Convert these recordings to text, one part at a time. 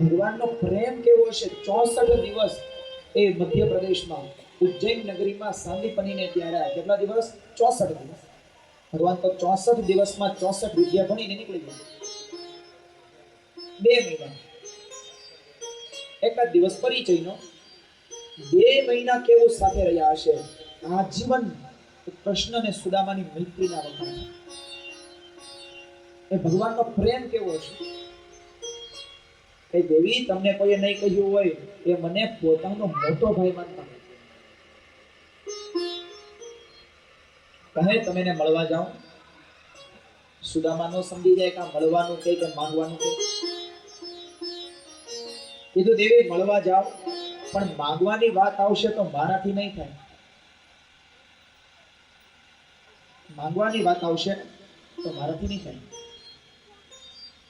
ભગવાનનો પ્રેમ કેવો છે? ચોસઠ દિવસ એ મધ્યપ્રદેશમાં ઉજ્જૈન નગરીમાં સાંદીપનીને ત્યારે કેટલા દિવસ? ચોસઠ દિવસ. ભગવાન તો ચોસઠ દિવસમાં ચોસઠ વિદ્યા ભણીને નીકળી ગયા. બે મહિના. એકાદ દિવસ પરિચયનો. બે મહિના કેવું સાથે રહ્યા હશે? આજીવન કૃષ્ણ અને સુદામાની મૈત્રીના વખાણ. એ ભગવાનનો પ્રેમ કેવો છે એ દેવી તમને કોઈ નહીં કહ્યું હોય, એ મને પોતાનો મોટો ભાઈ માનતા કહે, તમે એને મળવા જાઓ. સુદામા સમજી જાય કે મળવાનું કે કે માંગવાનું કે કીધું દેવી મળવા જાઓ, પણ માંગવાની વાત આવશે તો મારાથી નહીં થાય. માંગવાની વાત આવશે તો મારાથી નહીં થાય.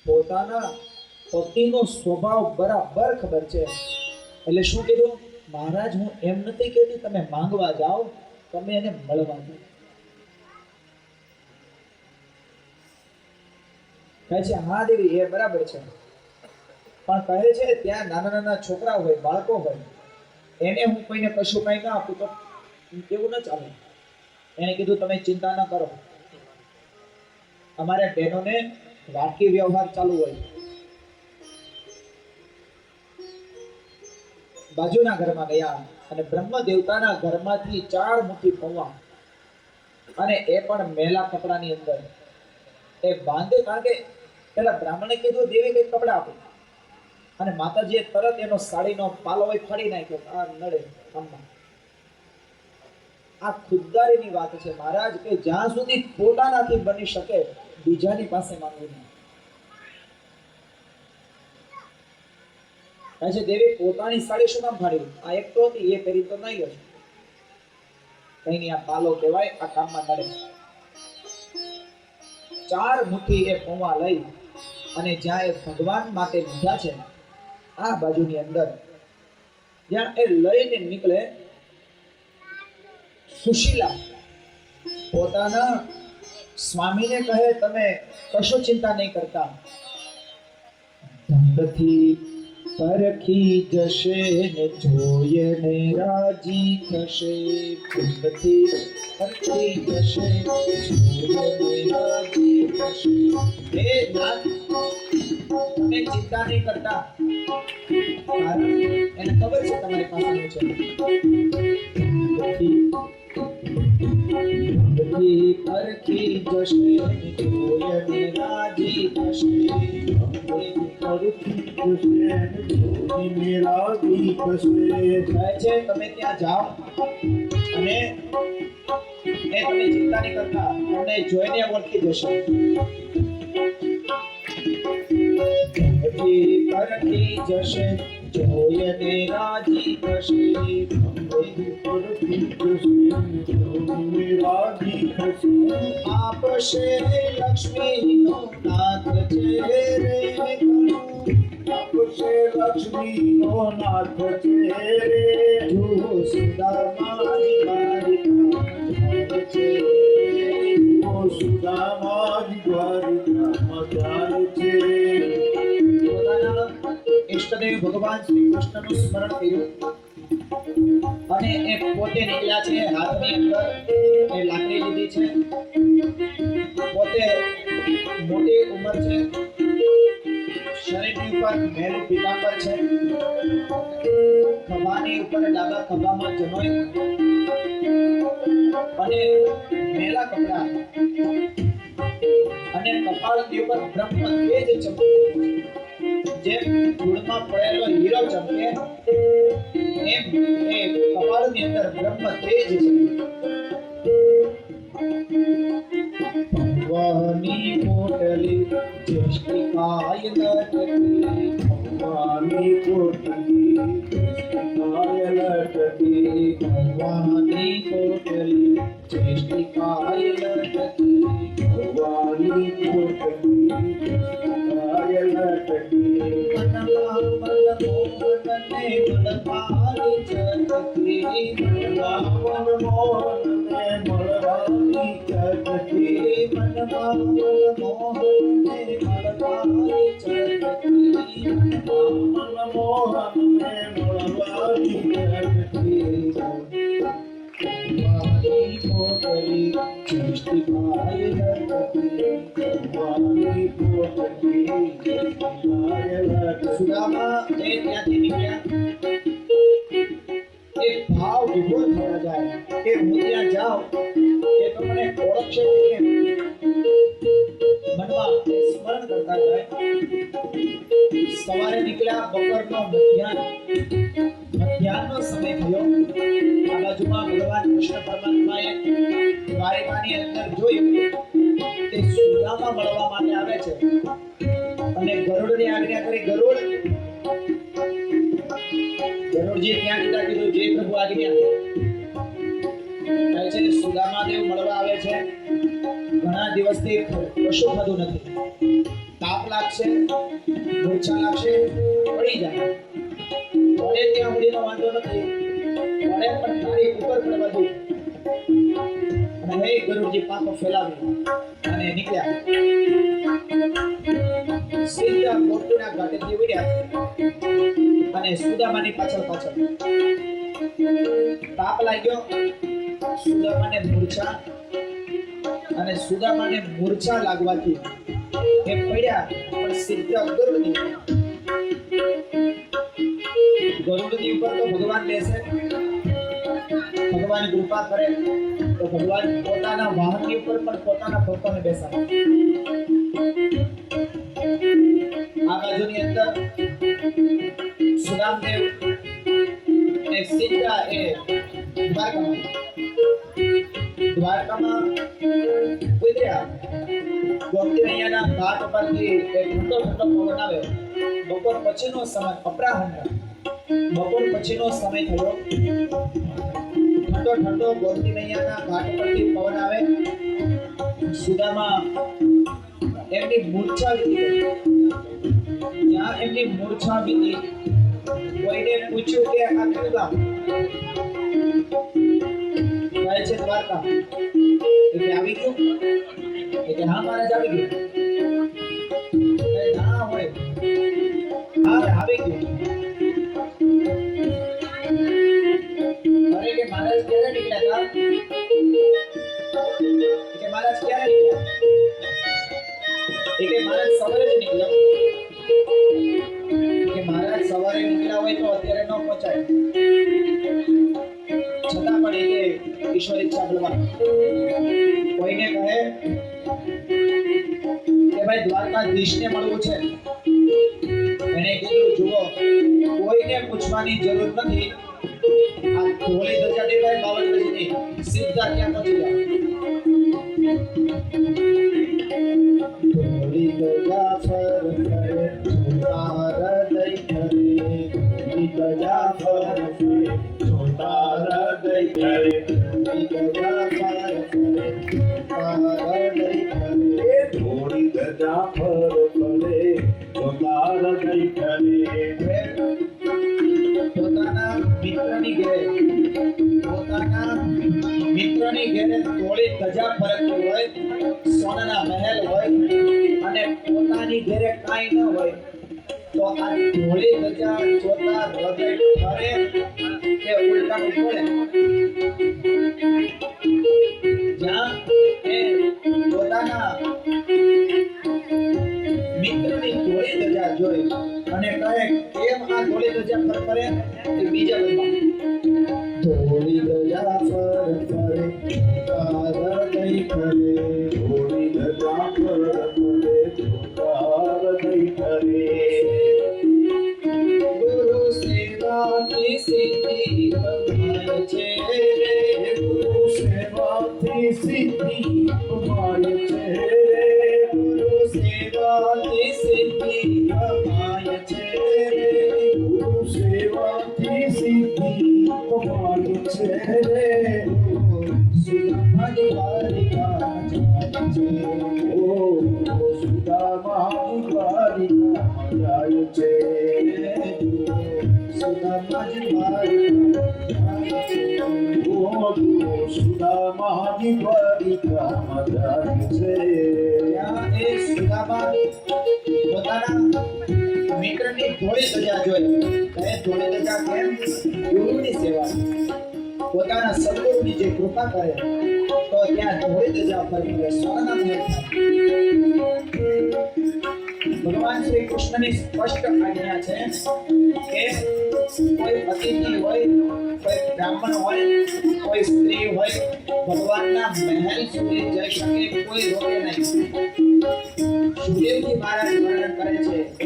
પોતાના પતિનો સ્વભાવ બરાબર ખબર છે. એટલે શું કીધું? મહારાજ, હું એમ નથી કહેતી તમે માંગવા જાઓ, તમે એને મળવા દો. કહે છે, હા દેવી, એ બરાબર છે. પણ કહે છે, ત્યાં નાના નાના છોકરા હોય, બાળકો હોય, એને હું કોઈને કશું કઈ ના આપું તો એવું ન ચાલે? એને કીધું, તમે ચિંતા ન કરો. અમારે બહેનોને વાટકી વ્યવહાર ચાલુ હોય. બાજુના ઘરમાં ગયા અને બ્રહ્મ દેવતાના ઘરમાંથી ચાર મુઠ્ઠી પૌવા અને એ પણ મેલા કપડાની અંદર. એ બાંધે કારણ કે પેલા બ્રાહ્મણે કીધું, દેવી કઈ કપડા આપો. અને માતાજીએ તરત એનો સાડીનો પાલો હોય ફાડી નાખ્યો. આ નડે આમમાં આ ખુદદારીની વાત છે. મહારાજ કે જ્યાં સુધી પોતાનાથી બની શકે, બીજાની પાસે માંગવું નહીં. કહે છે દેવી પોતાની સાડી શું કામ ફાડી આ એક તો હતી, એ પહેરી તો નહીં હશે કઈ આ પાલો કહેવાય, આ કામમાં નડે. ચાર મુઠ્ઠી એ પૌવા લઈ અને જ્યાં એ ભગવાન માટે લીધા છે, આ બાજુની અંદર જ્યાં એ લઈને નીકળે સુશીલા. પોતાના સ્વામીને કહે, તમે કશો ચિંતા નહીં કરતા. પરખી જશે ને જોઈએ ને રાજી થશે દંડથી પરખી જશે જોઈએ ને રાજી થશે હે નાથ તમે ચિંતા નહીં કરતા એને ખબર છે તમારી પાસે છે એ તમે ચિંતા નહીં કરતા તમને જોઈને ઓળખી જશે બધી પરખી જશે જોયને રાજી થશે આપશે લક્ષ્મીનો નાથ છે રે આપશે લક્ષ્મીનો નાથ છે રે જો સુદામાની બારી છે ઓ સુદામાજી દ્વારિકામાં જાય છે પોતાના ઈષ્ટદેવ ભગવાન શ્રી કૃષ્ણનું સ્મરણ કર્યું અને એ પોતે નીકળ્યા છે હાથની અંદર. એ લાકડી લીધી છે. પોતે મોટી ઉંમર છે. શરીરની ઉપર મેલું પીતાંબર છે. ખભાની ઉપર ડાબા ખભામાં જનોઈ અને મેલા કપડા. અને કપાળની ઉપર બ્રહ્મ તેજ ચમકે. જેમ ધૂળમાં પડેલો હીરો ચમકે. એમ, એ કપાળની અંદર બ્રહ્મ તેજ છે. ભગવાની પોટલી જ્યેષ્ઠિકાય લટકી ભગવાનની કોટલી કાય લટકી ભગવાની પોટલી જ્યેષ્ઠિકાય લટકી ભગવાનની કોટલી one more Mohan, Mohan, ત્યાં જાઉં એ તો મને ઓળખશે તાપ લાગશે પડી જાય. પડે ત્યાં સુધીનો વાંધો નથી પડે પણ તારી ઉપર પડવા દઉં હે ગુરુજી પાકો ફેલાવી અને નીકળ્યા. સીધા મોટુના ઘાટેથી ઉડ્યા અને સુદામાની પાછળ પાછળ. તાપ લાગ્યો. સુદામાને મૂર્છા અને સુદામાને મૂર્છા લાગવાથી એ પડ્યા, પણ સીધા ગરુડની ગરુડની ઉપર તો ભગવાન બેસે. ભગવાન કૃપા કરે. તો ભગવાન પોતાના વાહનની ઉપર પણ પોતાના ભક્તોને બેસાડે. આ બાજુની અંદર સુદામદેવ એ સીધા એ દ્વારકામાં. દ્વારકામાં ઉતર્યા. ગોમતી નૈયાના ઘાટ પરથી એક પવન આવ્યો બપોર પછીનો સમય અપરાહ્ન બપોર પછીનો સમય થયો. ઠંડો ઠંડો ઘાટ પરથી પવન આવે. સુદામા એમની મૂર્છા વીતી જ્યાં એમની મૂર્છા વીતી, કોઈને પૂછ્યું કે આ કયું ગામ? છે દ્વારકા. આવી ગયું. એટલે હા મહારાજ આવી ગયું કહે, ના હોય હા આવી Thank. મિત્રની ધોળી ધજા જોઈ અને કહે, કેમ આ ધોળી ધજા પર ફરે? કે બીજા થોડી ગજા ફર ફરે, તાર કઈ ફરે? જાય છે છે ઓ સુદામાની દ્વારિકા જાય છે એ સુદામા પોતાના મિત્ર મિત્રની થોડી સજા જોઈ એ ધોળી ધજા કેમ ગુરુની સેવા પોતાના સદગુરુની જે કૃપા કરે, તો ત્યાં ધોળી ધજા મળે. સોના ભગવાન શ્રી કૃષ્ણની સ્પષ્ટ આજ્ઞા છે કે કોઈ અતિથિ હોય, કોઈ બ્રાહ્મણ હોય, કોઈ સ્ત્રી હોય, ભગવાનના મહેલ સુધી જઈ શકે, કોઈ રોકે નહીં. સુદેવજી મહારાજ વર્ણન કરે છે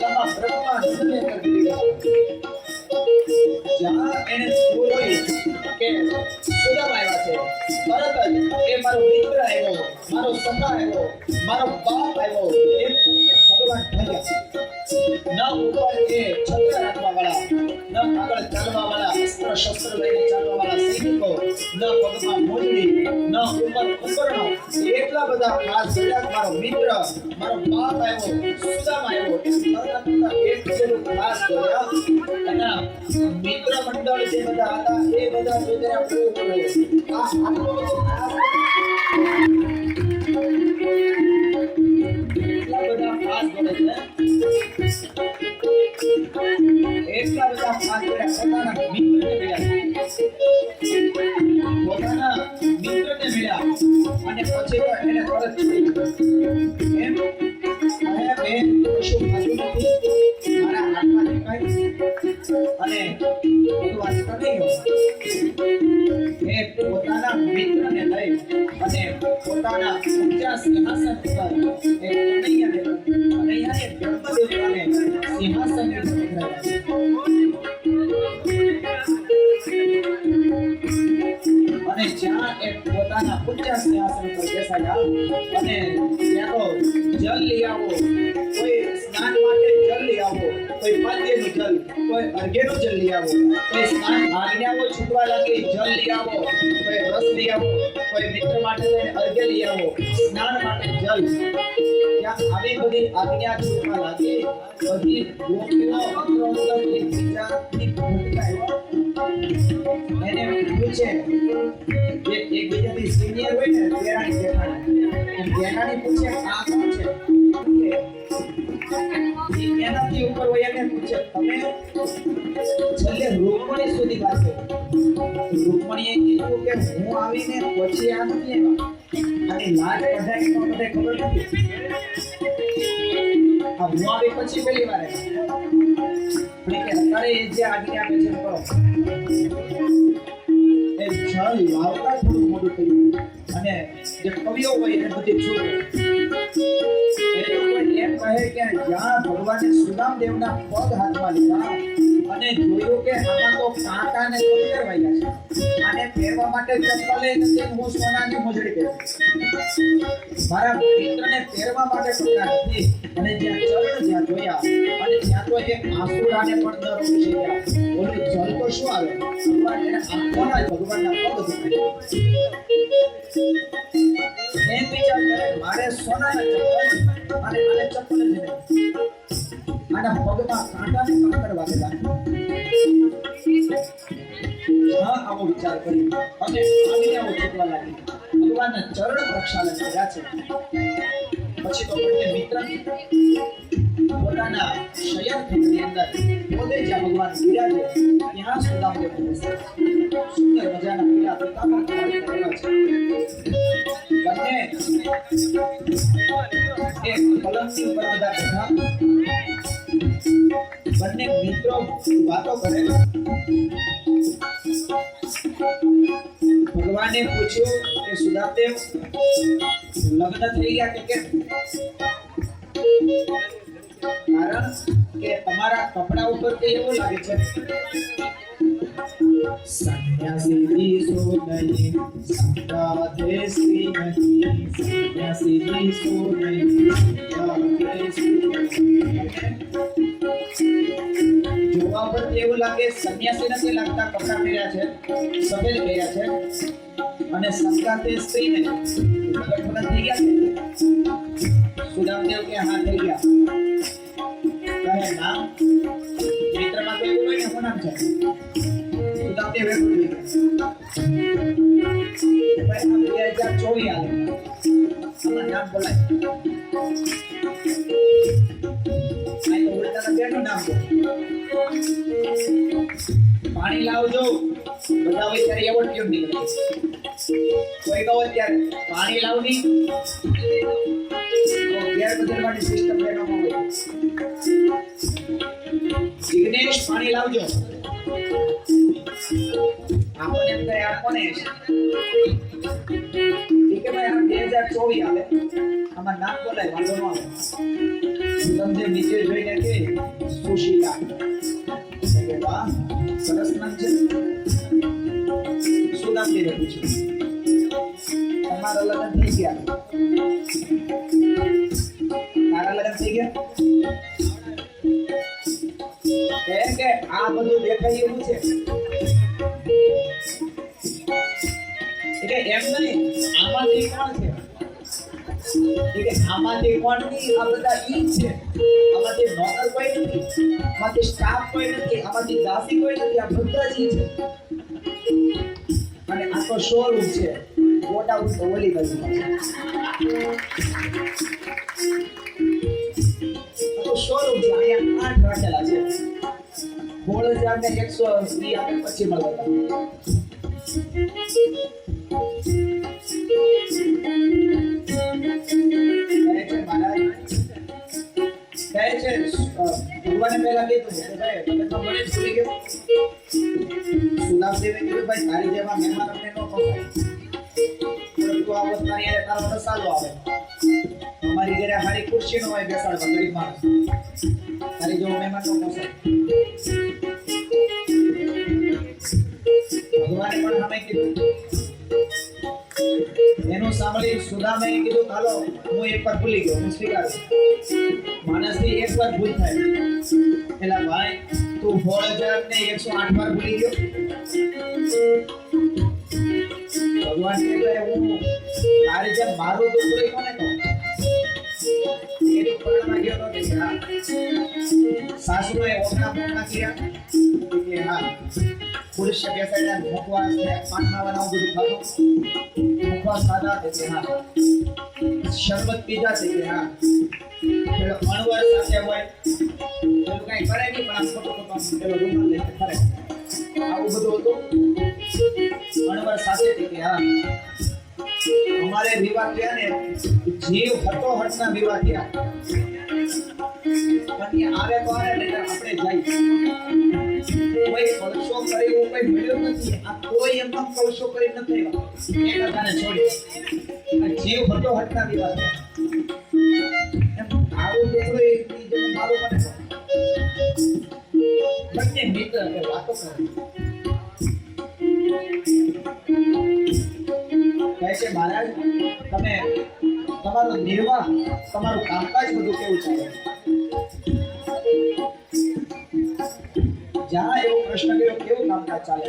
સાક્ષાત સુદામા બ્રહ્મા બધા ખાસ કર્યા મારો મિત્ર, મારો બાપ આવ્યો, સુદામ આવ્યો. એક છેલ્લું ખાસ કર્યા અને મિત્ર મંડળ જે બધા હતા, એ બધા મળ્યા અને પછી તો એને દીધો એમ હવે બેન કશું ખાધું નથી, મારા હાથમાં દેખાય અને બધું વાંચતો નહીં એ પોતાના મિત્રને લઈ અને પોતાના ઊંચા સિંહાસન પર એ કનૈયાને કનૈયાને બ્રહ્મદેવતાને સિંહાસન જ્યાં એ પોતાના પર બેસાડ્યા. અને ત્યાં તો લઈ આવો. કોઈ સ્નાન માટે જલ લઈ આવો. કોઈ પાદ્યનું જલ, કોઈ અર્ઘ્યનું જલ લઈ આવો. કોઈ સ્નાન આજ્ઞાઓ છૂટવા લાગે જલ લઈ આવો. કોઈ રસ લઈ આવો. કોઈ મિત્ર માટે લઈને લઈ આવો. સ્નાન માટે જલ. ત્યાં આવી બધી આજ્ઞા છૂટવા લાગે. બધી પૂછે જે એકબીજાથી સિનિયર હોય ને તેરાની જેઠાણી. એમ જેઠાણી પૂછે, આ શું છે? એનાથી ઉપર હોય એને પૂછે, તમે છેલ્લે રૂકમણી સુધી પાસે રૂકમણીએ કીધું કે હું આવીને પછી આ નથી આવ્યા. અને લાજ કઢાઈ તો મને ખબર નથી. આવી પછી પહેલી વાર. પણ કે અત્યારે એ જે આજ્ઞા આપે છે એ કરો એ જળ લાવતા થોડું મોડું થયું અને જે કવિઓ હોય એને બધી એમ કહે કે જ્યાં ભગવાને સુદામ દેવના પગ હાથમાં લીધા અને જોયું કે આમાં તો કાંટા ને તો વાગ્યા છે. અને પહેરવા માટે ચપ્પલ નથી હું સોનાની મોજડી પહેરું. મારા મિત્રને પહેરવા માટે કપડા નથી. અને જ્યાં ચરણ જ્યાં જોયા, અને ત્યાં તો એક આસુરાને પણ દર પૂછી ગયા બોલો જલ તો શું આવે? ભગવાન એને આપવાના ભગવાનના પગ દુખાય. એમ વિચાર કરે મારે સોનાના આવો વિચાર કરી અને લાગી ભગવાનના ચરણ પ્રક્ષાલન કર્યા છે. પછી તો બંને મિત્ર પોતાના શયન અંદર પોતે જ્યાં ભગવાન બિરાજે ત્યાં સુધા મને સુંદર મજાના પીળા પિતા પણ કરેલા છે. બંને એક પલંગની ઉપર બધા બેઠા બંને મિત્રો વાતો કરે. ભગવાને પૂછ્યું કે સુદામદેવ લગ્ન થઈ ગયા કે કેમ? કારણ કે તમારા કપડા ઉપર કે એવું લાગે છે? સંન્યાસી દીસો નહીં સંગાદેશી નહીં સંન્યાસી દીસો નહીં નહીં જોવા પર એવું લાગે સંન્યાસી નથી લાગતા કપડા પહેર્યા છે સફેદ પહેર્યા છે. અને સંસ્કાર તે સ્ત્રીને લગ્ન થઈ ગયા છે. સુદામદેવ કે હા થઈ ગયા. કહે નામ? મિત્રમાં તો એવું હોય ને, શું નામ છે? ત્યારે એવો કેમ નીકળે કોઈ કહો ત્યારે પાણી લાવની તો ઘેર બદલવાની સિસ્ટમ પાણી લાવજો. આપણને અંદર થાય આ ઠીક બે હજાર ચોવીસ આવે. આમાં નામ બોલાય, વાંધો આવે. તમને નીચે જોઈને કે સુશીલા. સરસ નામ છે. શું નામ દઈને તમારા લગ્ન થઈ ગયા. તારા લગ્ન થઈ ગયા? કેમ કે આ બધું દેખાય એવું છે. એટલે એમ નહીં, આમાંથી કોણ છે? એટલે આમાંથી કોણ નહીં, આ બધા ઈ છે. આમાંથી નોકર કોઈ નથી, આમાંથી સ્ટાફ કોઈ નથી, આમાંથી દાસી કોઈ નથી, આ બધા જ છે. શોરૂમ છે. મોટા તો ઓલી બાજુમાં. તો શોરૂમ છે, અહીંયા આઠ રાખેલા છે. સોળ હજાર ને એકસો આપણે પછી મળતા છે ભગવાને પહેલા કીધું કે ભાઈ ગયો કીધું ભાઈ તારી જેવા મહેમાન અમને ન પહોંચાય પરંતુ આ તારી હારે તારો રસાલો આવે. અમારી ઘરે હારી ખુરશી નો હોય બેસાડવા, ગરીબ માણસ. તારી જેવો મહેમાન ન પહોંચાય ભગવાને પણ સામે કીધું. એનું સાંભળી સુદામે કીધું, હાલો, હું એક વાર ભૂલી ગયો, હું સ્વીકારું માણસની એક વાર ભૂલ થાય. એટલે ભાઈ તું સોળ હજાર ને એકસો આઠ વાર ભૂલી ગયો ભગવાન કહે કે હું તારે જેમ મારું દુઃખ રહી કોને કહું એની પરણમાં ગયો તો કે હા સાસુએ ઓગણા પોગણા કર્યા કે હા પુરુષ બેસાડ્યા મુખવાસ ને પાંચમા વાળા બધું ખાધું મુખવાસ ખાધા તે કે હા શરબત પીધા તે કે હા પેલો હોય પેલું કઈ કરે નહીં, પણ આવું બધું હતું. સાથે અમારે વિવાહ થયા ને, જીવ હતો હટના વિવાહ થયા. પણ આવે તો આવે આપણે જાય. કોઈ કલશો કરે એવું કોઈ નથી. આ કોઈ એમનો કલશો કરી નથી જીવ હતો હટના વિવાહ થયા. મારું બંને મિત્ર કે વાતો કરે? કહે છે મહારાજ તમે તમારો નિર્વાહ તમારું કામકાજ બધું કેવું ચાલે જ્યાં એવો પ્રશ્ન કર્યો કેવું કામકાજ ચાલે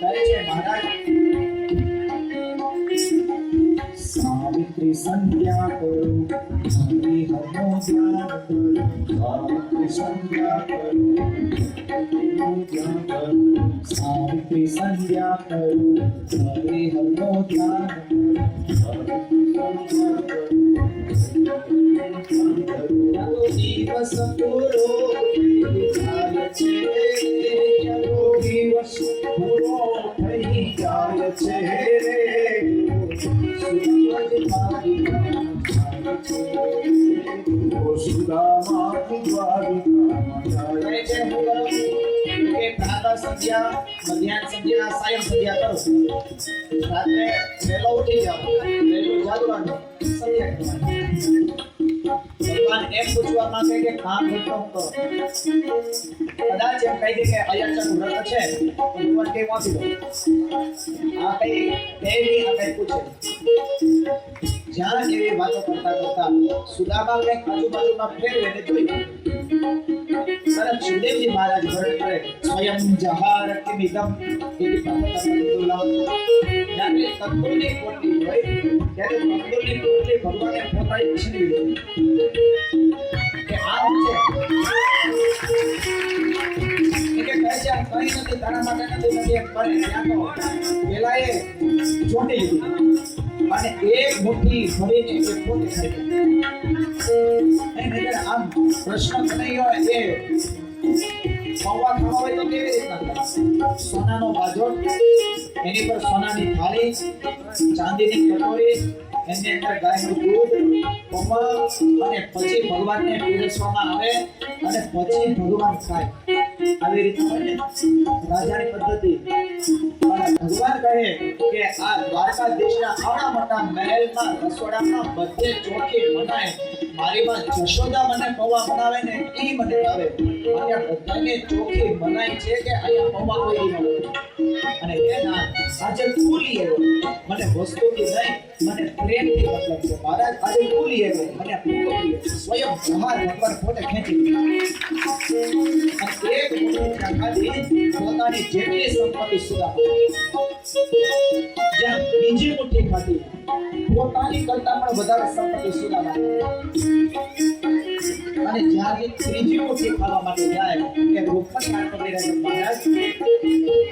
કહે છે મહારાજ સાવિત્રી સંધ્યા કરું હરિ હરનો ધ્યાન કરું સાવિત્રી સંધ્યા કરું ધ્યાન કરું સાવિત્રી સંધ્યા કરું હરિ હરનો ધ્યાન કરું સાવિત્રી સંધ્યા કરું ચાલો દિવસ પૂરો જાય છે ચાલો દિવસ પૂરો થઈ જાય છે રે સંધ્યા મધ્યાહન સંધ્યા સાયં સંધ્યા કરો રાત્રે વહેલો ઉઠી જાઓ વહેલું જાગવાનું સંધ્યા ભગવાન એમ પૂછવા માંગે કે કામ ધંધો કરો કદાચ એમ કહી દે કે અયાચક વ્રત છે ભગવાન કઈ વાંચી દો આ કઈ દેવી આ પૂછે. જ્યાં જેવી વાતો કરતા કરતા સુદામા આજુબાજુમાં ફેરવે ને જોઈ તરત તરત મહારાજ કરે, સ્વયં જહાર. કે આમ છે? કે કહે છે નથી, તારા માટે નથી નથી એમ કરે ત્યાં તો પેલા એ ચોટી લીધી. અને એક મુઠ્ઠી ભરીને એ પોતે ખાઈ આમ પ્રશ્ન નહીં એ પૌવા ખાવા હોય તો કેવી રીતના સોનાનો બાજોટ એની પર સોનાની થાળી, ચાંદીની કટોરી, એની અંદર ગાયનું દૂધ અને પછી ભગવાનને પીરસવામાં આવે અને પછી ભગવાન ખાય. આવી રીતે રાજાની પદ્ધતિ. ભગવાન કહે કે આ દ્વારકા દેશના આવડા મોટા મહેલમાં રસોડામાં બધે ચોખી બનાય. મારી જશોદા મને પૌવા બનાવે ને એ મને ભાવે. અહીંયા બધાને ચોખી મનાય છે કે અહીંયા પૌવા કોઈ ન અને એના આજે ફૂલી એવો મને વસ્તુથી નહીં મને પ્રેમથી મતલબ છે. મહારાજ, આજે ફૂલી એવો મને સ્વયં ભગવાન પોતે ખેંચી એક પોતાની જેટલી સંપત્તિ સુધા જ્યાં બીજી મુઠ્ઠી ખાધી પોતાની કરતા પણ વધારે સંપત્તિ સુધા અને જ્યારે ત્રીજી મુઠ્ઠી ખાવા માટે જાય, કે પકડી રહ્યા મહારાજ,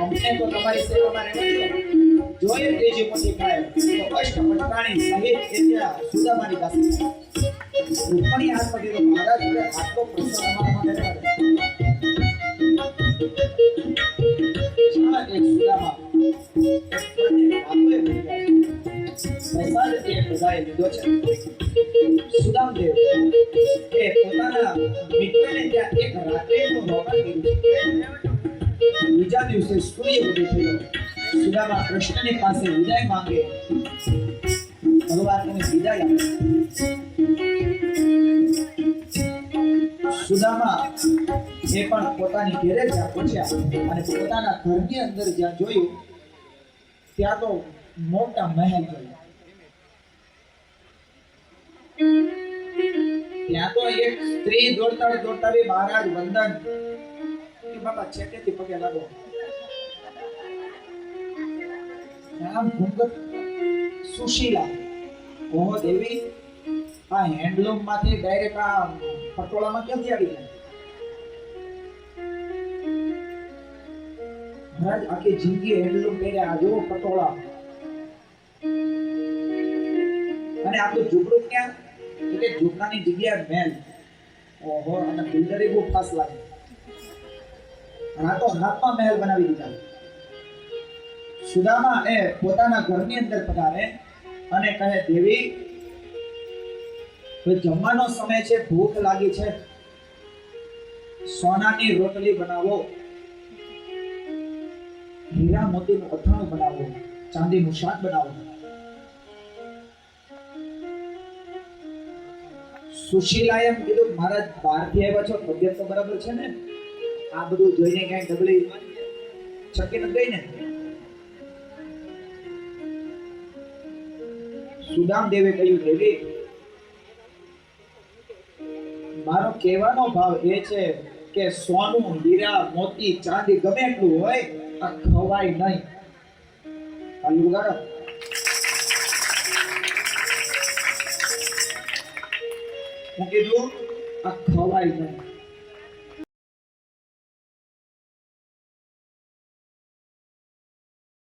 અમને તો તમારી સેવામાં રહેવાનું. જો એ ત્રીજી મુઠ્ઠી ખાય તો કષ્ટ પટકાણી સહિત એ ત્યાં સુદામાની પાસે રૂપણી હાથ પડી તો મહારાજ આટલો પ્રસંગ અમારા માટે સુદામદેવ એ પાસે વિદાય માંગે ભગવાન એને વિદાય એ પણ પોતાની ઘેરે જ્યાં પહોંચ્યા અને પોતાના ઘરની અંદર જ્યાં જોયું ત્યાં તો મોટા મહેલ જોયા ત્યાં તો એક સ્ત્રી દોડતા દોડતા બી મહારાજ વંદન કે બાપા છેટેથી પગે લાગો. નામ ઘૂંઘટ સુશીલા. ઓહો દેવી, આ હેન્ડલૂમમાંથી ડાયરેક્ટ આ પટોળામાં ક્યાંથી આવી ગયા મહારાજ, આખી જિંદગી હેન્ડલૂમ પહેર્યા. જુઓ પટોળા. અને આપણું ઝૂંપડું ક્યાં? એટલે ઝૂંપડાની જગ્યાએ મહેલ ઓહો, અને બિલ્ડરે બહુ ખાસ લાગે. રાતો રાતમાં મહેલ બનાવી દીધા. સુદામા એ પોતાના ઘરની અંદર પધારે અને કહે, દેવી, હવે જમવાનો સમય છે, ભૂખ લાગી છે. સોનાની રોટલી બનાવો. હીરા મોતીનું અથાણું બનાવો, ચાંદીનું શાક બનાવો. સુશીલાએ એમ કીધું, મહારાજ, બહારથી આવ્યા છો, તબિયત તો બરાબર છે ને? આ બધું જોઈને ક્યાંય ડબલી છકી ન ગઈ ને? સુદામ દેવે કહ્યું, દેવી, મારો કહેવાનો ભાવ એ છે કે સોનું હીરા મોતી, ચાંદી ગમે એટલું હોય ખવાય નહીં. હલવું ગાડો હું કીધું આ ખવાય નહીં.